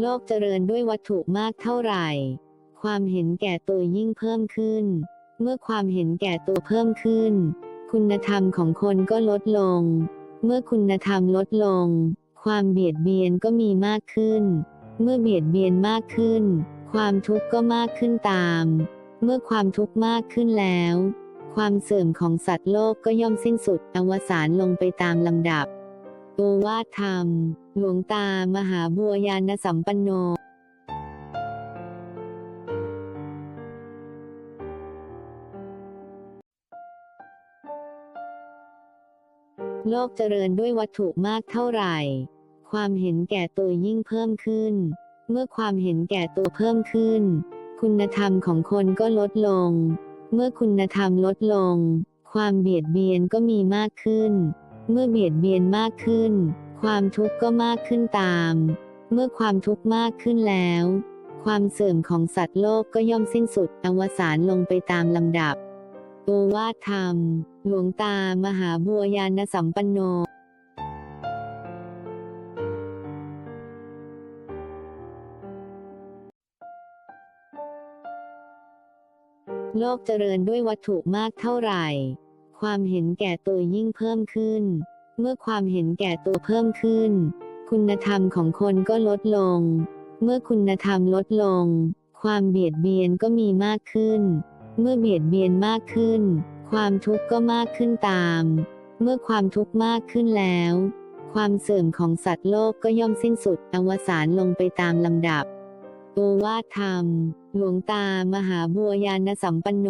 โลกเจริญด้วยวัตถุมากเท่าไหร่ ความเห็นแก่ตัวยิ่งเพิ่มขึ้น เมื่อความเห็นแก่ตัวเพิ่มขึ้น คุณธรรมของคนก็ลดลง เมื่อคุณธรรมลดลง ความเบียดเบียนก็มีมากขึ้น เมื่อเบียดเบียนมากขึ้น ความทุกข์ก็มากขึ้นตาม เมื่อความทุกข์มากขึ้นแล้ว ความเสื่อมของสัตว์โลกก็ย่อมสิ้นสุดอวสานลงไปตามลำดับ โอวาทธรรม หลวงตามหาบัวยานสัมปันโนโลกเจริญด้วยวัตถุมากเท่าไหร่ ความเห็นแก่ตัวยิ่งเพิ่มขึ้น เมื่อความเห็นแก่ตัวเพิ่มขึ้น คุณธรรมของคนก็ลดลง เมื่อคุณธรรมลดลง ความเบียดเบียนก็มีมากขึ้น เมื่อเบียดเบียนมากขึ้น ความทุกข์ก็มากขึ้นตาม เมื่อความทุกข์มากขึ้นแล้ว ความเสื่อมของสัตว์โลกก็ย่อมสิ้นสุดอวสานลงไปตามลำดับโอวาทธรรม หลวงตามหาบัวยานสัมปันโนโลกเจริญด้วยวัตถุมากเท่าไหร่ ความเห็นแก่ตัวยิ่งเพิ่มขึ้น เมื่อความเห็นแก่ตัวเพิ่มขึ้น คุณธรรมของคนก็ลดลง เมื่อคุณธรรมลดลง ความเบียดเบียนก็มีมากขึ้น เมื่อเบียดเบียนมากขึ้น ความทุกข์ก็มากขึ้นตาม เมื่อความทุกข์มากขึ้นแล้ว ความเสื่อมของสัตว์โลกก็ย่อมสิ้นสุดอวสานลงไปตามลำดับโอวาทธรรม หลวงตามหาบัวยานสัมปันโน